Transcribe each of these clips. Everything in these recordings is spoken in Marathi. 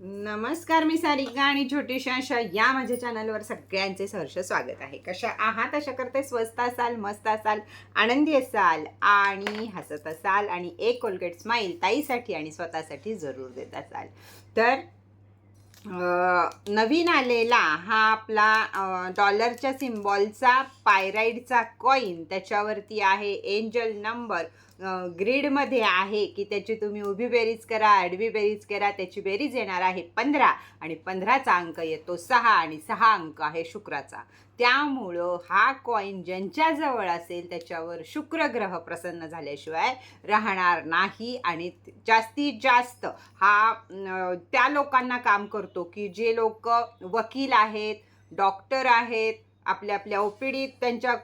नमस्कार मी सारिका आणि छोटीशा अशा या माझ्या चॅनलवर सगळ्यांचे सहर्ष स्वागत आहे. कशा आहात? अशा करते स्वस्त असाल मस्त असाल आनंदी असाल आणि हसत असाल आणि एक कोलगेट स्माईल ताईसाठी आणि स्वतःसाठी जरूर देत असाल. तर नवीन आलेला हा आपला डॉलरच्या सिम्बॉलचा पायराईडचा कॉईन त्याच्यावरती आहे एंजल नंबर ग्रीडमध्ये आहे की त्याची तुम्ही उभी बेरीज करा आडवी बेरीज करा त्याची बेरीज येणार आहे पंधरा आणि पंधराचा अंक येतो सहा आणि सहा अंक आहे शुक्राचा. त्यामुळं हा कॉईन ज्यांच्याजवळ असेल त्याच्यावर शुक्र ग्रह प्रसन्न झाल्याशिवाय राहणार नाही आणि जास्तीत जास्त हा त्या लोकांना काम करतो की जे लोक वकील आहेत डॉक्टर आहेत आपल्या आपल्या ओपीडीत त्यांच्या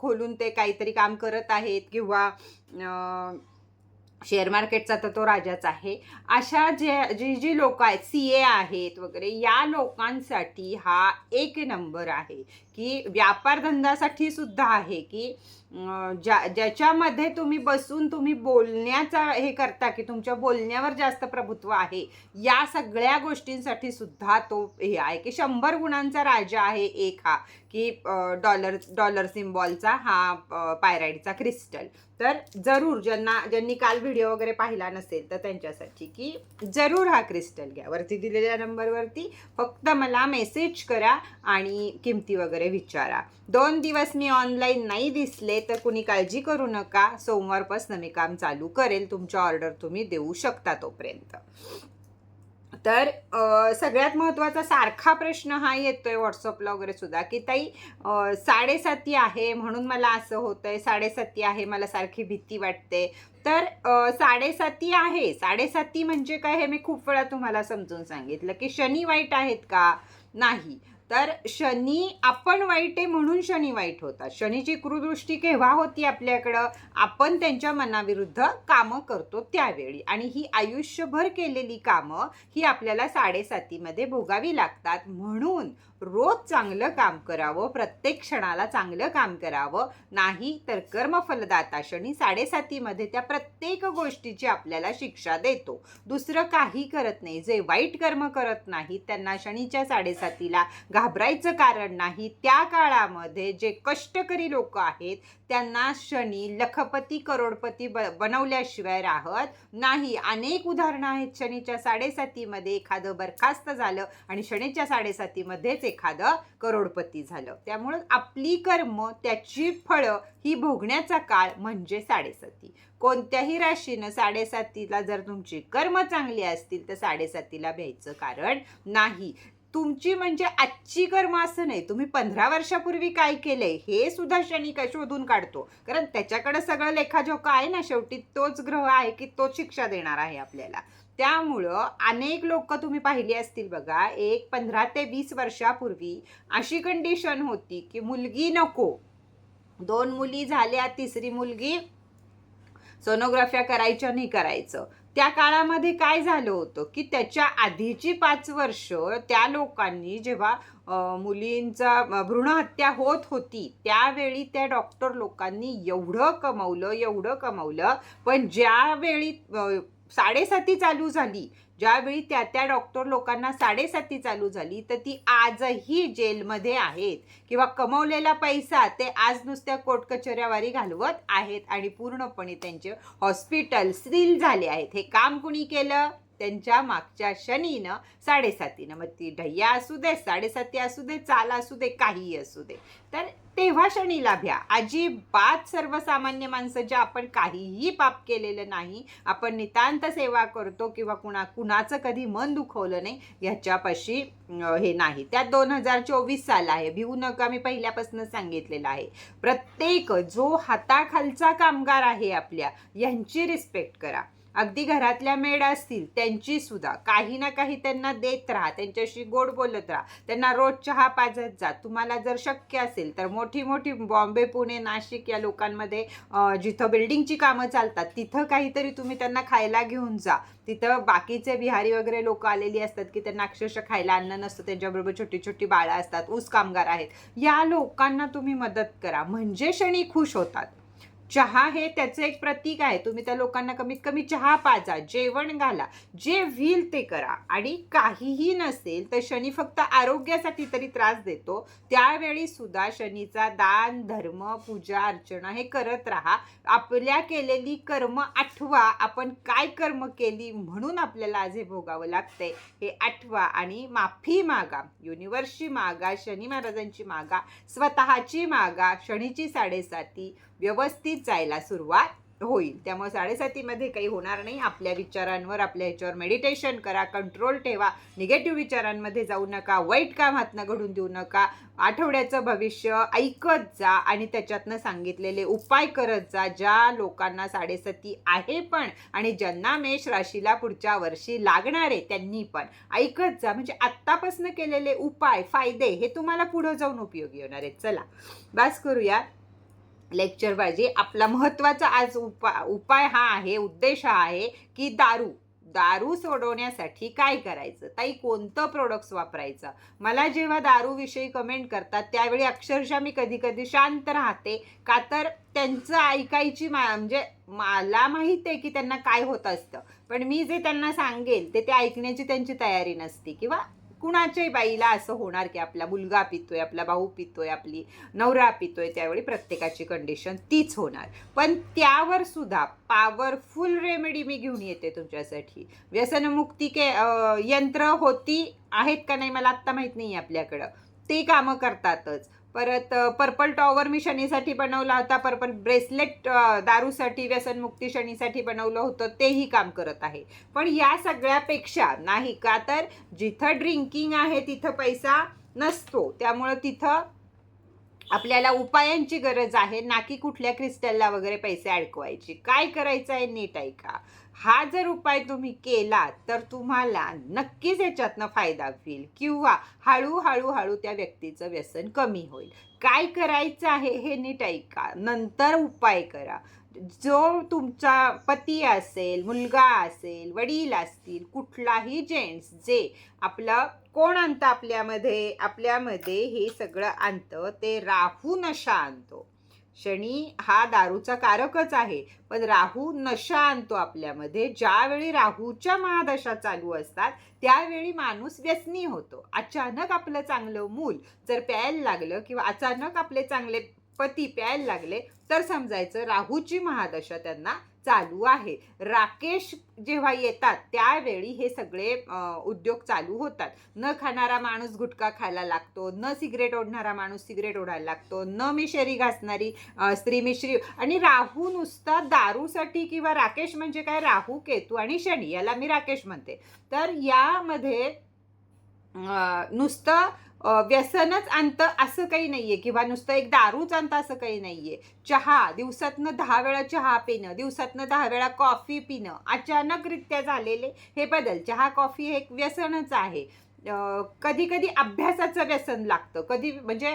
खोलून ते काहीतरी काम करत आहेत किंवा शेअर मार्केटचा तर तो राजाच आहे. अशा जे जी जी लोक आहेत सी ए आहेत वगैरे या लोकांसाठी हा एक नंबर आहे. की व्यापार धंद्यासाठी सुद्धा आहे की ज्या ज्याच्यामध्ये तुम्ही बसून तुम्ही बोलण्याचा हे करता की तुमच्या बोलण्यावर जास्त प्रभुत्व आहे या सगळ्या गोष्टींसाठी सुद्धा तो हे आहे की शंभर गुणांचा राजा आहे एक हा की डॉलर डॉलर सिम्बॉलचा हा पायराईडचा क्रिस्टल. तर जरूर ज्यांना ज्यांनी काल व्हिडिओ वगैरे पाहिला नसेल तर त्यांच्यासाठी की जरूर हा क्रिस्टल घ्या. वरती दिलेल्या नंबरवरती फक्त मला मेसेज करा आणि किमती वगैरे विचारा. दोन दिवस मी ऑनलाईन नाही दिसले तर कुणी काळजी करू नका. सोमवारपासून मी काम चालू करेल. तुमच्या ऑर्डर तुम्ही देऊ शकता तोपर्यंत. तर सगळ्यात महत्त्वाचा सारखा प्रश्न हा येतो आहे व्हॉट्सअपला वगैरे सुद्धा की ताई साडेसाती आहे म्हणून मला असं होतंय. साडेसाती आहे मला सारखी भीती वाटते. तर साडेसाती आहे. साडेसाती म्हणजे काय हे मी खूप वेळा तुम्हाला समजून सांगितलं की शनी वाईट आहेत का? नाही. तर शनी आपण वाईट आहे म्हणून शनी वाईट होतात. शनीची क्रूदृष्टी केव्हा होती आपल्याकडं? आपण त्यांच्या मनाविरुद्ध कामं करतो त्यावेळी. आणि ही आयुष्यभर केलेली कामं ही आपल्याला साडेसातीमध्ये भोगावी लागतात. म्हणून रोज चांगलं काम करावं प्रत्येक क्षणाला चांगलं काम करावं नाही तर कर्मफलदाता शनी साडेसातीमध्ये त्या प्रत्येक गोष्टीची आपल्याला शिक्षा देतो. दुसरं काही करत नाही. जे वाईट कर्म करत नाहीत त्यांना शनीच्या साडेसातीला घाबरायचं कारण नाही. त्या काळामध्ये जे कष्टकरी लोक आहेत त्यांना शनी लखपती करोडपती ब बनवल्याशिवाय राहत नाही. अनेक उदाहरणं आहेत. शनीच्या साडेसातीमध्ये एखादं बरखास्त झालं आणि शनीच्या साडेसातीमध्येच एखादं करोडपती झालं. त्यामुळं आपली कर्म त्याची फळं ही भोगण्याचा काळ म्हणजे साडेसाती. कोणत्याही राशीनं साडेसातीला जर तुमची कर्म चांगली असतील तर साडेसातीला भ्यायचं कारण नाही. तुमची म्हणजे आजची कर्म असं नाही. तुम्ही पंधरा वर्षापूर्वी काय केलंय हे सुद्धा शनी काय शोधून काढतो. कारण त्याच्याकडे सगळं लेखाजोखा आहे ना शेवटी तोच ग्रह आहे की तोच शिक्षा देणार आहे आपल्याला. त्यामुळं अनेक लोक तुम्ही पाहिली असतील बघा एक पंधरा ते वीस वर्षापूर्वी अशी कंडिशन होती की मुलगी नको. दोन मुली झाल्या तिसरी मुलगी सोनोग्राफ्या करायच्या नाही करायचं. त्या काळामध्ये काय झालं होतं की त्याच्या आधीची पाच वर्ष त्या लोकांनी जेव्हा मुलींचा भ्रूणहत्या होत होती त्यावेळी त्या डॉक्टर लोकांनी एवढं कमवलं एवढं कमवलं. पण ज्यावेळी साडेसाती चालू झाली. ज्यावेळी त्या त्या डॉक्टर लोकांना साडेसाती चालू झाली तर ती आजही जेलमध्ये आहेत. किंवा कमवलेला पैसा ते आज नुसत्या कोर्ट कचऱ्यावारी घालवत आहेत आणि पूर्णपणे त्यांचे हॉस्पिटल सील झाले आहेत. हे काम कुणी केलं? त्यांच्या मागच्या शनीनं साडेसातीनं मग ती ढय्या असू दे साडेसाती असू दे चाल असू दे काहीही असू दे. तर तेव्हा शनीला भ्या. अजिबात सर्वसामान्य माणसं ज्या आपण काहीही पाप केलेलं नाही आपण नितांत सेवा करतो किंवा कुणा कुणाचं कधी मन दुखवलं नाही ह्याच्यापाशी हे नाही. त्यात दोन हजार चोवीस साल आहे. भिवू नका मी पहिल्यापासून सांगितलेलं आहे. प्रत्येक जो हाताखालचा कामगार आहे आपल्या यांची रिस्पेक्ट करा. अगदी घरातल्या मेड असतील त्यांची सुद्धा. काही ना काही त्यांना देत राहा त्यांच्याशी गोड बोलत राहा. त्यांना रोज चहा पाजत जा. तुम्हाला जर शक्य असेल तर मोठी मोठी बॉम्बे पुणे नाशिक या लोकांमध्ये जिथं बिल्डिंगची कामं चालतात तिथं काहीतरी तुम्ही त्यांना खायला घेऊन जा. तिथं बाकीचे बिहारी वगैरे लोक आलेली असतात की त्यांना अक्षरशः खायला अन्न नसतं त्यांच्याबरोबर छोटी छोटी बाळं असतात ऊस कामगार आहेत. या लोकांना तुम्ही मदत करा. म्हणजे शनी खुश होतात. चहा हे त्याचं एक प्रतीक आहे. तुम्ही त्या लोकांना कमीत कमी चहा पाजा जेवण घाला जे व्हील ते करा. आणि काहीही नसेल तर शनी फक्त आरोग्यासाठी तरी त्रास देतो. त्यावेळी सुद्धा शनीचा दान धर्म पूजा अर्चना हे करत राहा. आपल्या केलेली कर्म आठवा. आपण काय कर्म केली म्हणून आपल्याला आज हे भोगावं लागतंय? हे आठवा आणि माफी मागा. युनिव्हर्सची मागा शनी महाराजांची मागा स्वतःची मागा शनीची साडेसाती व्यवस्थित जायला सुरुवात होईल. त्यामुळे साडेसातीमध्ये काही होणार नाही. आपल्या विचारांवर आपल्या ह्याच्यावर मेडिटेशन करा कंट्रोल ठेवा. निगेटिव्ह विचारांमध्ये जाऊ नका. वाईट काम हातनं घडून देऊ नका. आठवड्याचं भविष्य ऐकत जा आणि त्याच्यातनं सांगितलेले उपाय करत जा. ज्या लोकांना साडेसती आहे पण आणि ज्यांना मेष राशीला पुढच्या वर्षी लागणार आहे त्यांनी पण ऐकत जा. म्हणजे आत्तापासून केलेले उपाय फायदे हे तुम्हाला पुढं जाऊन उपयोगी होणार आहेत. चला बास करूया लेक्चरबाजी आपला महत्त्वाचा आज उपा उपाय हा आहे उद्देश हा आहे की दारू. दारू सोडवण्यासाठी काय करायचं? ताई कोणतं प्रोडक्ट्स वापरायचं? मला जेव्हा दारूविषयी कमेंट करतात त्यावेळी अक्षरशः मी कधी कधी शांत राहते. का तर त्यांचं ऐकायची मा म्हणजे मला माहीत आहे की त्यांना काय होत असतं. पण मी जे त्यांना सांगेल ते ते ऐकण्याची त्यांची तयारी नसते. किंवा कुणाच्याही बाईला असं होणार की आपला मुलगा पितोय आपला भाऊ पितोय आपली नवरा पितोय त्यावेळी प्रत्येकाची कंडिशन तीच होणार. पण त्यावर सुद्धा पॉवरफुल रेमेडी मी घेऊन येते तुमच्यासाठी. व्यसनमुक्ती के यंत्र होती आहेत का नाही मला आत्ता माहीत नाही आपल्याकडं. ते कामं करतातच. परत पर्पल टॉवर मी शनीसाठी बनवला होता. पर्पल ब्रेसलेट दारूसाठी व्यसनमुक्ती शनीसाठी बनवलं होतं. तेही काम करत आहे. पण या सगळ्यापेक्षा नाही का तर जिथं ड्रिंकिंग आहे तिथं पैसा नसतो. त्यामुळं तिथं आपल्याला उपायांची गरज आहे. ना की कुठल्या क्रिस्टलला वगैरे पैसे अडकवायची. काय करायचं आहे नीट ऐका. हा जर उपाय तुम्ही केला तर तुम्हाला नक्कीच याच्यातनं फायदा होईल किंवा हळूहळू हळू त्या व्यक्तीचं व्यसन कमी होईल. काय करायचं आहे हे नीट ऐका. नंतर उपाय करा. जो तुमचा पती असेल मुलगा असेल वडील असतील कुठलाही जेंट्स जे आपलं कोण आणतं आपल्यामध्ये आपल्यामध्ये हे सगळं आणतं ते राहू नशा आणतो शनी हा दारूचा कारकच आहे. पण राहू नशा आणतो आपल्यामध्ये. ज्यावेळी राहूच्या महादशा चालू असतात त्यावेळी माणूस व्यसनी होतो. अचानक आपलं चांगलं मूल जर प्यायला लागलं किंवा अचानक आपले चांगले पती प्यायला लागले तर समजायचं राहूची महादशा त्यांना चालू आहे. राकेश जेव्हा येतात त्यावेळी हे सगळे उद्योग चालू होतात. न खाणारा माणूस गुटखा खायला लागतो न सिगरेट ओढणारा माणूस सिगरेट ओढायला लागतो न मिशरी घासणारी स्त्री मिश्री आणि राहू नुसता दारूसाठी किंवा राकेश म्हणजे काय? राहू केतू आणि शनी याला मी राकेश म्हणते. तर यामध्ये नुसतं व्यसनच आणतं असं काही नाहीये किंवा नुसतं एक दारूच आणतं असं काही नाहीये. चहा दिवसातनं दहा वेळा चहा पिणं दिवसातनं दहा वेळा कॉफी पिणं अचानकरित्या झालेले हे बदल. चहा कॉफी हे एक व्यसनच आहे. कधी कधी अभ्यासाचं व्यसन लागतं. कधी म्हणजे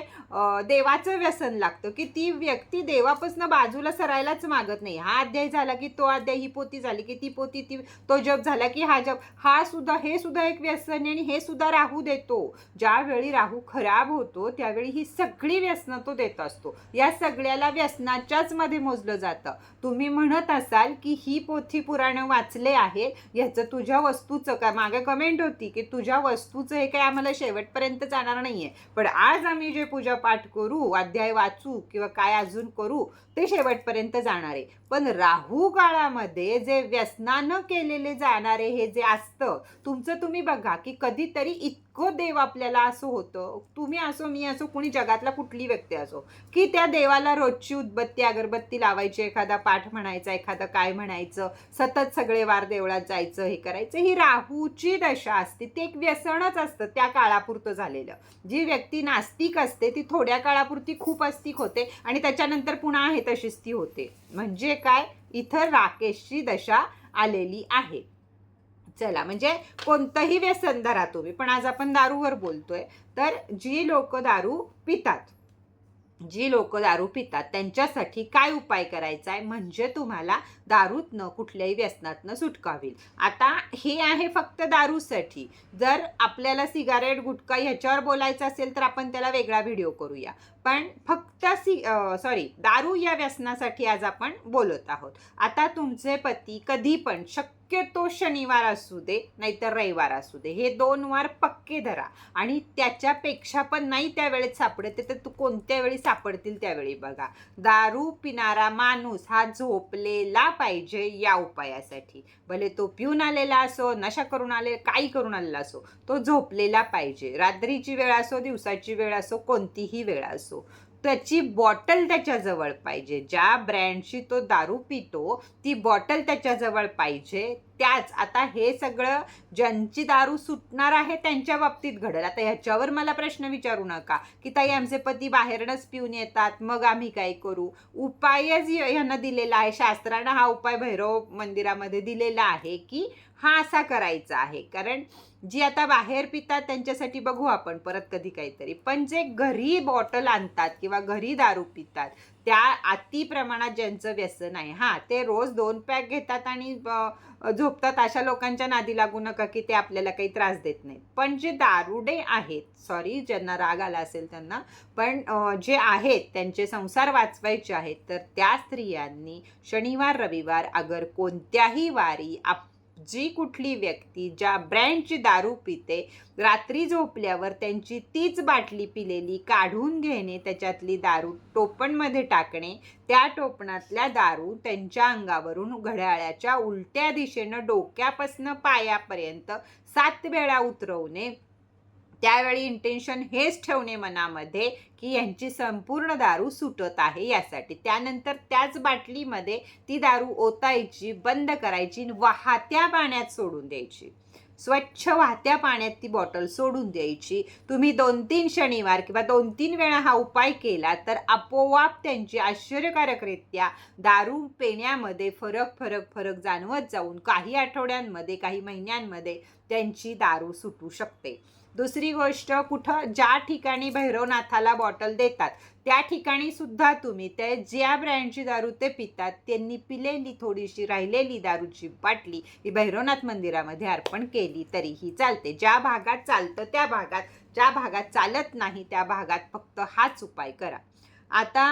देवाचं व्यसन लागतं की ती व्यक्ती देवापासून बाजूला सरायलाच मागत नाही. हा अध्याय झाला की तो अध्याय ही पोती झाली की ती पोती ती तो जप झाला की हा जप. हा सुद्धा हे सुद्धा एक व्यसन आहे आणि हे सुद्धा राहू देतो. ज्यावेळी राहू खराब होतो त्यावेळी ही सगळी व्यसनं तो देत असतो. या सगळ्याला व्यसनाच्याच मध्ये मोजलं जातं. तुम्ही म्हणत असाल की ही पोथी पुराणं वाचले आहे याचं तुझ्या वस्तूचं का? मागे कमेंट होती की तुझ्या वस्तू वस्तूचं हे काय आम्हाला शेवटपर्यंत जाणार नाहीये. पण आज आम्ही जे पूजा पाठ करू अध्याय वाचू किंवा काय अजून करू ते शेवटपर्यंत जाणार आहे. पण राहू काळामध्ये जे व्यसनानं केलेले जाणारे हे जे असतं तुमचं तुम्ही बघा की कधीतरी इतकं देव आपल्याला असं होतं. तुम्ही असो मी असो कुणी जगातला कुठली व्यक्ती असो की त्या देवाला रोजची उदबत्ती अगरबत्ती लावायची एखादा पाठ म्हणायचा एखादं काय म्हणायचं सतत सगळे वार देवळात जायचं हे करायचं ही राहूची दशा असते. ते एक व्यसनच असतं त्या काळापुरतं झालेलं. जी व्यक्ती नास्तिक असते ती थोड्या काळापुरती खूप अस्तिक होते आणि त्याच्यानंतर पुन्हा आहे तशीच ती होते. म्हणजे काय? इथं राकेशची दशा आलेली आहे. चला. म्हणजे कोणतंही व्यसन धरा तुम्ही. पण आज आपण दारूवर बोलतोय. तर जी लोक दारू पितात जी लोक दारू पितात त्यांच्यासाठी काय उपाय करायचा आहे? म्हणजे तुम्हाला दारूतनं कुठल्याही व्यसनातनं सुटका होईल आता हे आहे फक्त दारूसाठी. जर आपल्याला सिगारेट गुटखा ह्याच्यावर बोलायचं असेल तर आपण त्याला वेगळा व्हिडिओ करूया. पण फक्त सी सॉरी दारू या व्यसनासाठी आज आपण बोलत आहोत. आता तुमचे पती कधी पण शक्यतो शनिवार असू दे नाहीतर रविवार असू दे हे दोन वार पक्के धरा. आणि त्याच्यापेक्षा पण नाही त्यावेळेत सापडते तर तू कोणत्या वेळी सापडतील त्यावेळी बघा. दारू पिणारा माणूस हा झोपलेला पाहिजे या उपायासाठी. भले तो पिऊन आलेला असो नशा करून आले काही करून आलेला असो तो झोपलेला पाहिजे. रात्रीची वेळ असो दिवसाची वेळ असो कोणतीही वेळ असो. त्याची बॉटल त्याच्याजवळ पाहिजे. ज्या ब्रँडची तो दारू पितो ती बॉटल त्याच्याजवळ पाहिजे. त्याच. आता हे सगळं ज्यांची दारू सुटणार आहे त्यांच्या बाबतीत घडेल. आता ह्याच्यावर मला प्रश्न विचारू नका. की ताई आमचे पती बाहेरनच पिऊन येतात. मग आम्ही काय करू? उपायच ह्यांना दिलेला आहे. शास्त्रानं हा उपाय भैरव मंदिरामध्ये दिलेला आहे की हा असा करायचा आहे. कारण जी आता बाहेर पितात त्यांच्यासाठी बघू आपण परत कधी काहीतरी. पण जे घरी बॉटल आणतात किंवा घरी दारू पितात त्या अति प्रमाणात ज्यांचं व्यसन आहे हां ते रोज दोन पॅक घेतात आणि झोपतात अशा लोकांच्या नादी लागू नका की ते आपल्याला काही त्रास देत नाहीत. पण जे दारुडे आहेत सॉरी ज्यांना राग आला असेल त्यांना पण जे आहेत त्यांचे संसार वाचवायचे आहेत तर त्या स्त्रियांनी शनिवार रविवार अगर कोणत्याही वारी आप जी कुठली व्यक्ती ज्या ब्रँडची दारू पिते रात्री झोपल्यावर त्यांची तीच बाटली पिलेली काढून घेणे त्याच्यातली दारू टोपणमध्ये टाकणे त्या टोपणातल्या दारू त्यांच्या अंगावरून घड्याळाच्या उलट्या दिशेनं डोक्यापासनं पायापर्यंत सात वेळा उतरवणे त्यावेळी इंटेन्शन हेच ठेवणे मनामध्ये की यांची संपूर्ण दारू सुटत आहे यासाठी. त्यानंतर त्याच बाटलीमध्ये ती दारू ओतायची बंद करायची आणि वाहत्या पाण्यात सोडून द्यायची. स्वच्छ वाहत्या पाण्यात ती बॉटल सोडून द्यायची. तुम्ही दोन तीन शनिवार किंवा दोन तीन वेळा हा उपाय केला तर आपोआप त्यांची आश्चर्यकारकरित्या दारू पिण्यामध्ये फरक फरक फरक जाणवत जाऊन काही आठवड्यांमध्ये काही महिन्यांमध्ये त्यांची दारू सुटू शकते. दुसरी गोष्ट कुठं ज्या ठिकाणी भैरवनाथाला बॉटल देतात त्या ठिकाणी सुद्धा तुम्ही ते ज्या ब्रँडची दारू ते पितात त्यांनी पिलेली थोडीशी राहिलेली दारूची बाटली ही भैरवनाथ मंदिरामध्ये अर्पण केली तरीही चालते. ज्या भागात चालतं त्या भागात ज्या भागात चालत नाही त्या भागात फक्त हाच उपाय करा. आता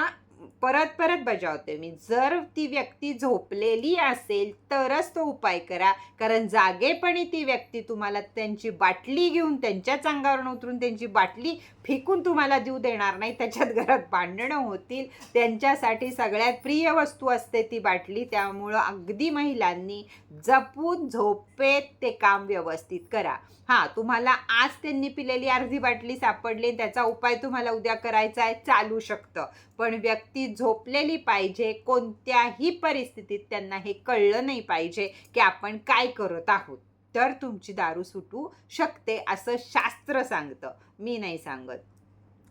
परत परत बजावते मी. जर ती व्यक्ती झोपलेली असेल तरच तो उपाय करा. कारण जागेपणी ती व्यक्ती तुम्हाला त्यांची बाटली घेऊन त्यांच्याच अंगावरून उतरून त्यांची बाटली फेकून तुम्हाला देऊ देणार नाही. त्याच्यात घरात भांडणं होतील. त्यांच्यासाठी सगळ्यात प्रिय वस्तू असते ती बाटली. त्यामुळं अगदी महिलांनी जपून झोपेत ते काम व्यवस्थित करा. हां तुम्हाला आज त्यांनी पिलेली अर्धी बाटली सापडली. त्याचा उपाय तुम्हाला उद्या करायचा आहे. चालू शकतं. पण व्यक्ती झोपलेली पाहिजे कोणत्याही परिस्थितीत त्यांना हे कळलं नाही पाहिजे की आपण काय करत आहोत. तर तुमची दारू सुटू शकते असं शास्त्र सांगतं. मी नाही सांगत.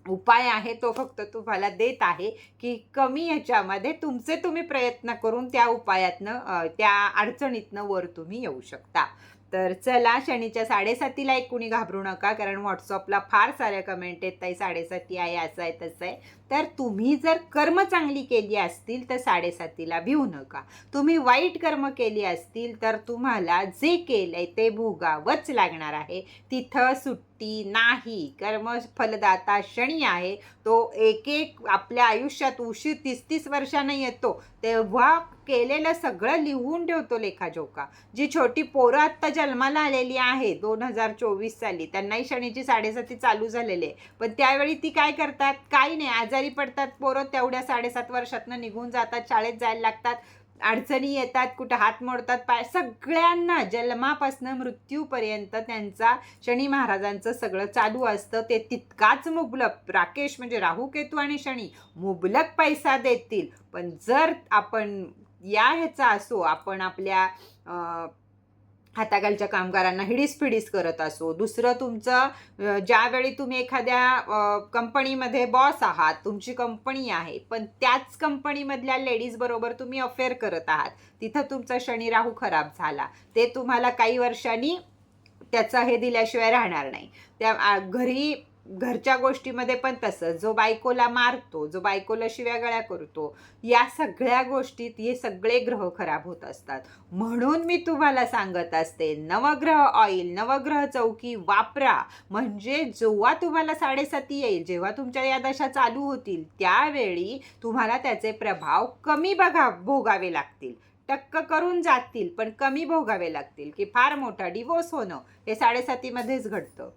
उपाय आहे तो फक्त तुम्हाला देत आहे की कमी याच्यामध्ये तुमचे तुम्ही प्रयत्न करून त्या उपायातनं त्या अडचणीतनं वर तुम्ही येऊ शकता. तर चला शनीच्या साडेसातीला एक कुणी घाबरू नका कारण व्हॉट्सअपला फार साऱ्या कमेंट येत ताई साडेसाती आहे असं आहे तसं आहे. तर तुम्ही जर कर्म चांगली केली असतील तर साडेसातीला भिवू नका. तुम्ही वाईट कर्म केली असतील तर तुम्हाला जे केलंय ते भोगावंच लागणार आहे. तिथं सुट्टी नाही. कर्म फलदाता शनी आहे. तो एक एक आपल्या आयुष्यात उशीर तीस तीस वर्षानं येतो. तेव्हा केलेलं सगळं लिहून ठेवतो लेखाजोखा. जी छोटी पोरं आत्ता जन्माला आलेली आहे दोन हजार चोवीस साली. त्यांनाही शनीची साडेसाती चालू झालेली आहे. पण त्यावेळी ती काय करतात? काही नाही. आजारी पडतात पोरं तेवढ्या साडेसात वर्षातनं निघून जातात शाळेत जायला लागतात अडचणी येतात कुठं हात मोडतात पाय सगळ्यांना जन्मापासनं मृत्यूपर्यंत त्यांचा शनी महाराजांचं सगळं चालू असतं. ते तितकाच मुबलक राकेश म्हणजे राहू केतू आणि शनी मुबलक पैसा देतील. पण जर आपण या ह्याचा असो आपण आपल्या हाताखालच्या कामगारांना हिडीस फिडीस करत असो. दुसरं तुमचं ज्यावेळी तुम्ही एखाद्या कंपनीमध्ये बॉस आहात तुमची कंपनी आहे पण त्याच कंपनीमधल्या लेडीज बरोबर तुम्ही अफेअर करत आहात तिथं तुमचा शनी राहू खराब झाला. ते तुम्हाला काही वर्षांनी त्याचं हे दिल्याशिवाय राहणार नाही. त्या घरी घरच्या गोष्टीमध्ये पण तसंच. जो बायकोला मारतो जो बायकोला शिव्यागळ्या करतो या सगळ्या गोष्टीत हे सगळे ग्रह खराब होत असतात. म्हणून मी तुम्हाला सांगत असते नवग्रह ऑइल नवग्रह चौकी वापरा. म्हणजे जेव्हा तुम्हाला साडेसाती येईल जेव्हा तुमच्या या दशा चालू होतील त्यावेळी तुम्हाला त्याचे प्रभाव कमी बघा भोगावे लागतील. टक्क करून जातील पण कमी भोगावे लागतील की फार मोठा डिवोर्स होणं हे साडेसातीमध्येच घडतं.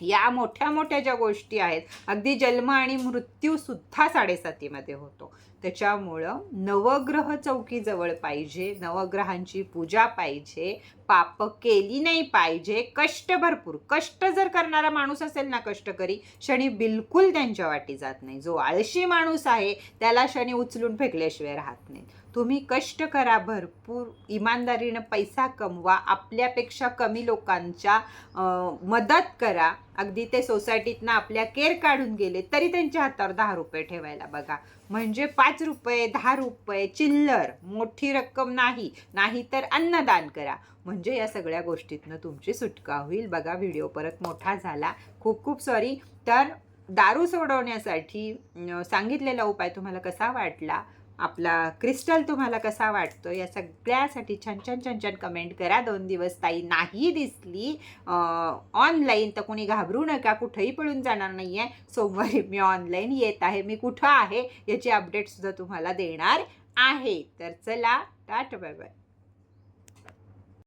या मोठ्या मोठ्या ज्या गोष्टी आहेत अगदी जन्म आणि मृत्यू सुद्धा साडेसातीमध्ये होतो. त्याच्यामुळं नवग्रह चौकी जवळ पाहिजे नवग्रहांची पूजा पाहिजे पाप केली नाही पाहिजे कष्ट भरपूर. कष्ट जर करणारा माणूस असेल ना कष्टकरी शनी बिलकुल त्यांच्या वाटी जात नाही. जो आळशी माणूस आहे त्याला शनी उचलून फेकल्याशिवाय राहत नाही. तुम्ही कष्ट करा भरपूर. इमानदारीनं पैसा कमवा. आपल्यापेक्षा कमी लोकांच्या मदत करा. अगदी ते सोसायटीतनं आपल्या केर काढून गेले तरी त्यांच्या हातावर दहा रुपये ठेवायला बघा. म्हणजे पाच रुपये दहा रुपये चिल्लर मोठी रक्कम नाही. नाही तर अन्नदान करा. म्हणजे या सगळ्या गोष्टीतनं तुमची सुटका होईल. बघा व्हिडिओ परत मोठा झाला. खूप खूप सॉरी तर दारू सोडवण्यासाठी सांगितलेला उपाय तुम्हाला कसा वाटला? आपला क्रिस्टल तुम्हाला कसा वाटतो या सगळ्यासाठी छान छान छान छान कमेंट करा. दोन दिवस ताई नाही दिसली. ऑनलाईन तर कोणी घाबरू नका. कुठंही पळून जाणार नाही आहे सोमवारी मी ऑनलाईन येत आहे. मी कुठं आहे याची अपडेटसुद्धा तुम्हाला देणार आहे. तर चला टाट बाय बाय